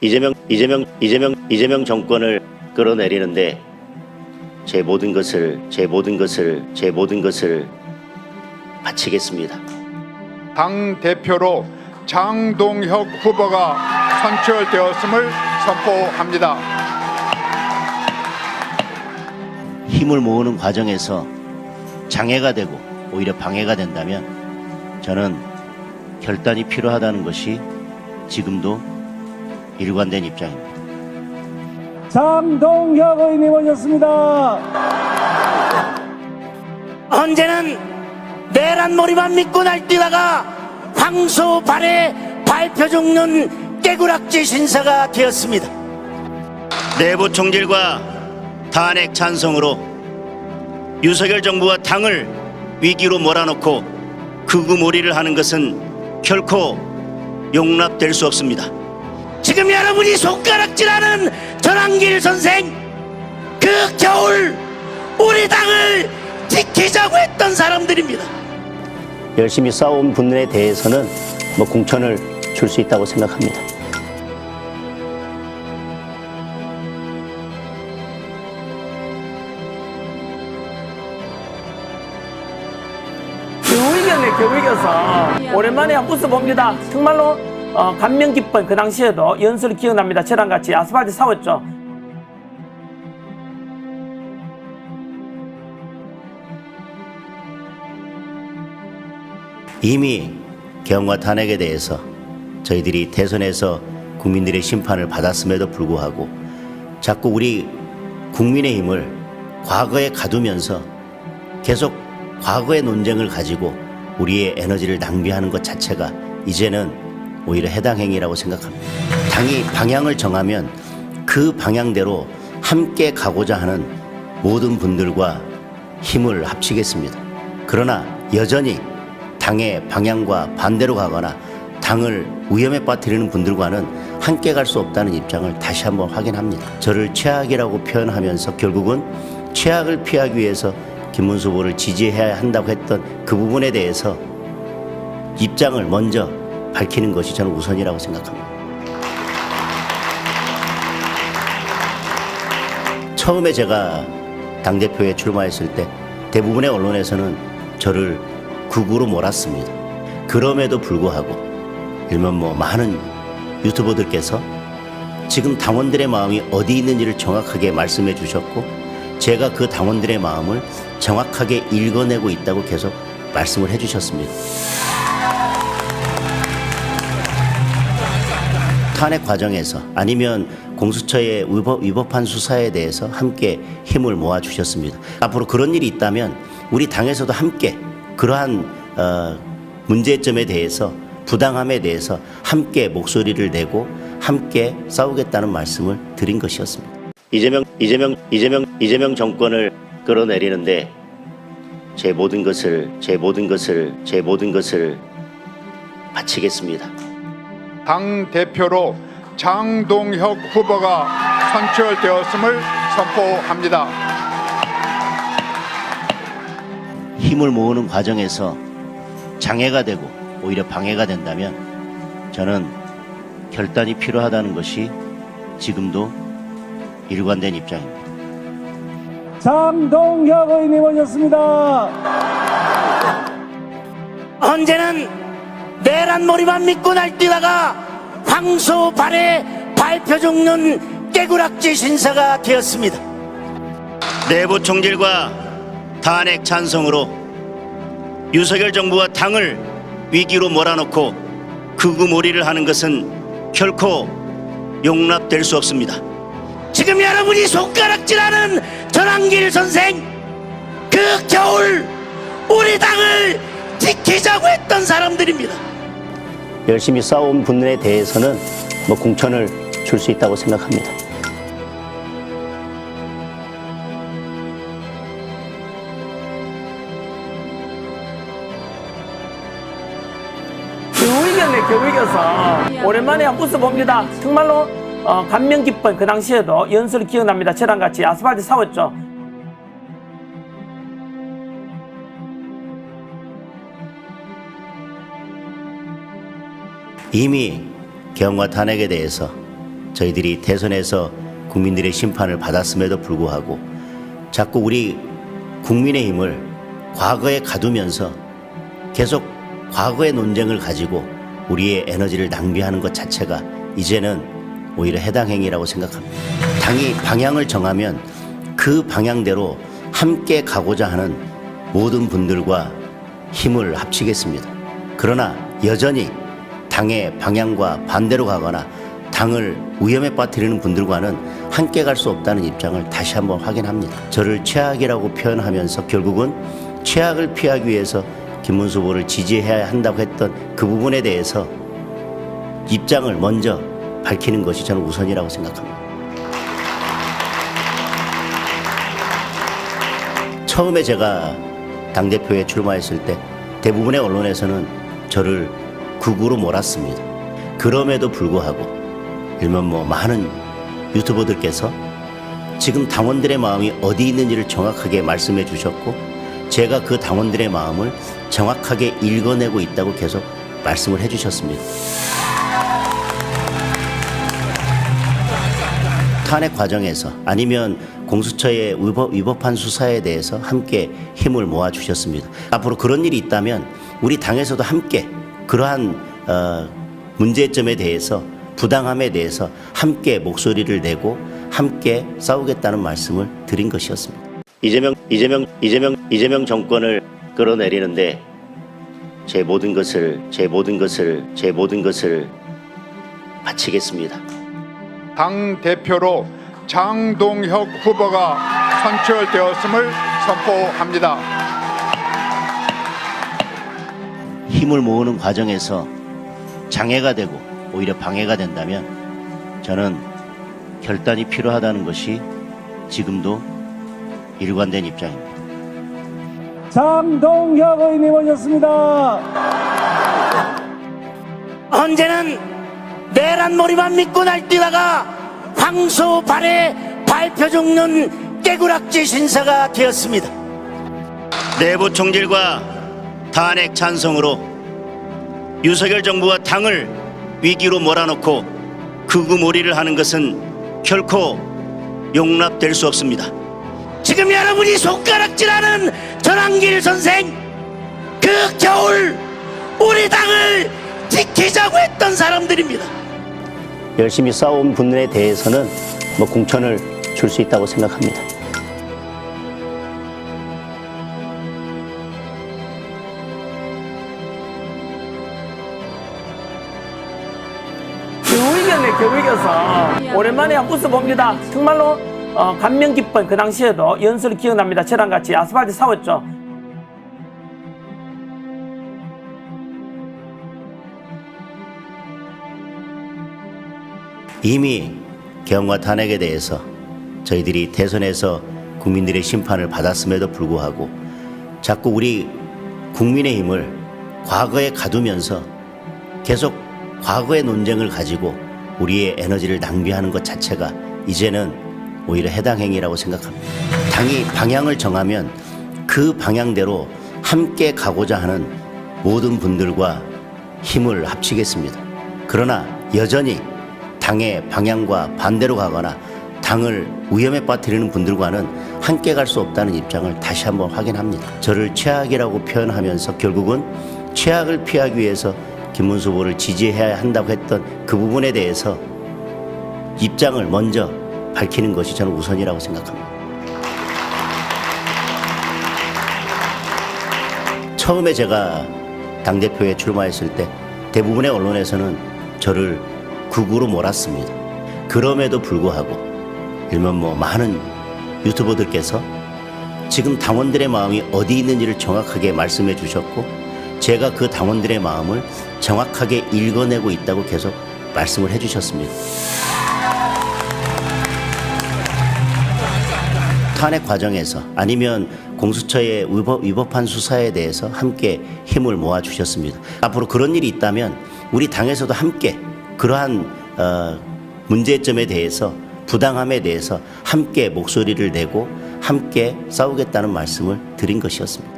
이재명 이재명 이재명 이재명 정권을 끌어내리는데 제 모든 것을 제 모든 것을 제 모든 것을 바치겠습니다. 당 대표로 장동혁 후보가 선출되었음을 선포합니다. 힘을 모으는 과정에서 장애가 되고 오히려 방해가 된다면 저는 결단이 필요하다는 것이 지금도 일관된 입장입니다. 장동혁 의원님 오셨습니다. 언제는 내란 머리만 믿고 날뛰다가 황소 발에 밟혀 죽는 깨구락지 신사가 되었습니다. 내부 총질과 탄핵 찬성으로 윤석열 정부와 당을 위기로 몰아넣고 극우몰이를 하는 것은 결코 용납될 수 없습니다. 지금 여러분이 손가락질하는 전환길 선생 그 겨울 우리 당을 지키자고 했던 사람들입니다. 열심히 싸운 분들에 대해서는 뭐 공천을 줄 수 있다고 생각합니다. 겨우 이겼네, 겨우 이겨서. 오랜만에 웃어봅니다. 정말로 어, 감명 깊은 그 당시에도 연설이 기억납니다. 저랑 같이 아스팔트 사왔죠. 이미 개헌과 탄핵에 대해서 저희들이 대선에서 국민들의 심판을 받았음에도 불구하고 자꾸 우리 국민의 힘을 과거에 가두면서 계속 과거의 논쟁을 가지고 우리의 에너지를 낭비하는 것 자체가 이제는 오히려 해당 행위라고 생각합니다. 당이 방향을 정하면 그 방향대로 함께 가고자 하는 모든 분들과 힘을 합치겠습니다. 그러나 여전히 당의 방향과 반대로 가거나 당을 위험에 빠뜨리는 분들과는 함께 갈 수 없다는 입장을 다시 한번 확인합니다. 저를 최악이라고 표현하면서 결국은 최악을 피하기 위해서 김문수 후보를 지지해야 한다고 했던 그 부분에 대해서 입장을 먼저 밝히는 것이 저는 우선이라고 생각합니다. 처음에 제가 당대표에 출마했을 때 대부분의 언론에서는 저를 극우로 몰았습니다. 그럼에도 불구하고 일면 뭐 많은 유튜버들께서 지금 당원들의 마음이 어디 있는지를 정확하게 말씀해 주셨고 제가 그 당원들의 마음을 정확하게 읽어내고 있다고 계속 말씀을 해 주셨습니다. 탄핵 과정에서 아니면 공수처의 위법, 위법한 수사에 대해서 함께 힘을 모아 주셨습니다. 앞으로 그런 일이 있다면 우리 당에서도 함께 그러한 어, 문제점에 대해서 부당함에 대해서 함께 목소리를 내고 함께 싸우겠다는 말씀을 드린 것이었습니다. 이재명 이재명 이재명 이재명 정권을 끌어내리는데 제 모든 것을 제 모든 것을 제 모든 것을 바치겠습니다. 당 대표로 장동혁 후보가 선출되었음을 선포합니다. 힘을 모으는 과정에서 장애가 되고 오히려 방해가 된다면 저는 결단이 필요하다는 것이 지금도 일관된 입장입니다. 장동혁 의원님 오셨습니다. 언제는 내란 머리만 믿고 날뛰다가 황소 발에 밟혀 죽는 깨구락지 신사가 되었습니다. 내부 총질과 탄핵 찬성으로 윤석열 정부와 당을 위기로 몰아넣고 극우몰이를 하는 것은 결코 용납될 수 없습니다. 지금 여러분이 손가락질하는 전환길 선생 그 겨울 우리 당을 지키자고 했던 사람들입니다. 열심히 싸운 분들에 대해서는 뭐 공천을 줄 수 있다고 생각합니다. 겨우 이겼네, 겨우 이겨서. 오랜만에 웃어봅니다. 정말로 어, 감명 깊은 그 당시에도 연설이 기억납니다. 저랑 같이 아스팔트 사왔죠. 이미 개헌과 탄핵에 대해서 저희들이 대선에서 국민들의 심판을 받았음에도 불구하고 자꾸 우리 국민의힘을 과거에 가두면서 계속 과거의 논쟁을 가지고 우리의 에너지를 낭비하는 것 자체가 이제는 오히려 해당 행위라고 생각합니다. 당이 방향을 정하면 그 방향대로 함께 가고자 하는 모든 분들과 힘을 합치겠습니다. 그러나 여전히 당의 방향과 반대로 가거나 당을 위험에 빠뜨리는 분들과는 함께 갈 수 없다는 입장을 다시 한번 확인합니다. 저를 최악이라고 표현하면서 결국은 최악을 피하기 위해서 김문수 후보를 지지해야 한다고 했던 그 부분에 대해서 입장을 먼저 밝히는 것이 저는 우선이라고 생각합니다. 처음에 제가 당대표에 출마했을 때 대부분의 언론에서는 저를 극우로 몰았습니다. 그럼에도 불구하고 일면 뭐 많은 유튜버들께서 지금 당원들의 마음이 어디 있는지를 정확하게 말씀해 주셨고 제가 그 당원들의 마음을 정확하게 읽어내고 있다고 계속 말씀을 해 주셨습니다. 탄핵 과정에서 아니면 공수처의 위법, 위법한 수사에 대해서 함께 힘을 모아 주셨습니다. 앞으로 그런 일이 있다면 우리 당에서도 함께 그러한 어, 문제점에 대해서 부당함에 대해서 함께 목소리를 내고 함께 싸우겠다는 말씀을 드린 것이었습니다. 이재명 이재명 이재명 이재명 정권을 끌어내리는데 제 모든 것을 제 모든 것을 제 모든 것을 바치겠습니다. 당 대표로 장동혁 후보가 선출되었음을 선포합니다. 힘을 모으는 과정에서 장애가 되고 오히려 방해가 된다면 저는 결단이 필요하다는 것이 지금도 일관된 입장입니다. 장동혁 의원님 오셨습니다. 언제는 내란 머리만 믿고 날뛰다가 황소 발에 밟혀 죽는 깨구락지 신사가 되었습니다. 내부 총질과 탄핵 찬성으로 윤석열 정부와 당을 위기로 몰아넣고 극우몰이를 하는 것은 결코 용납될 수 없습니다. 지금 여러분이 손가락질하는 전환길 선생 그 겨울 우리 당을 지키자고 했던 사람들입니다. 열심히 싸운 분들에 대해서는 뭐 공천을 줄 수 있다고 생각합니다. 오랜만에 웃어 봅니다. 정말로 어, 감명 깊은 그 당시에도 연설이 기억납니다. 저랑 같이 아스팔트 사왔죠. 이미 개헌과 탄핵에 대해서 저희들이 대선에서 국민들의 심판을 받았음에도 불구하고 자꾸 우리 국민의 힘을 과거에 가두면서 계속 과거의 논쟁을 가지고 우리의 에너지를 낭비하는 것 자체가 이제는 오히려 해당 행위라고 생각합니다. 당이 방향을 정하면 그 방향대로 함께 가고자 하는 모든 분들과 힘을 합치겠습니다. 그러나 여전히 당의 방향과 반대로 가거나 당을 위험에 빠뜨리는 분들과는 함께 갈 수 없다는 입장을 다시 한번 확인합니다. 저를 최악이라고 표현하면서 결국은 최악을 피하기 위해서 김문수 후보를 지지해야 한다고 했던 그 부분에 대해서 입장을 먼저 밝히는 것이 저는 우선이라고 생각합니다. 처음에 제가 당대표에 출마했을 때 대부분의 언론에서는 저를 극우로 몰았습니다. 그럼에도 불구하고 일면 뭐 많은 유튜버들께서 지금 당원들의 마음이 어디 있는지를 정확하게 말씀해 주셨고 제가 그 당원들의 마음을 정확하게 읽어내고 있다고 계속 말씀을 해 주셨습니다. 탄핵 과정에서 아니면 공수처의 위법, 위법 한 수사에 대해서 함께 힘을 모아 주셨습니다. 앞으로 그런 일이 있다면 우리 당에서도 함께 그러한 어, 문제점에 대해서 부당함에 대해서 함께 목소리를 내고 함께 싸우겠다는 말씀을 드린 것이었습니다.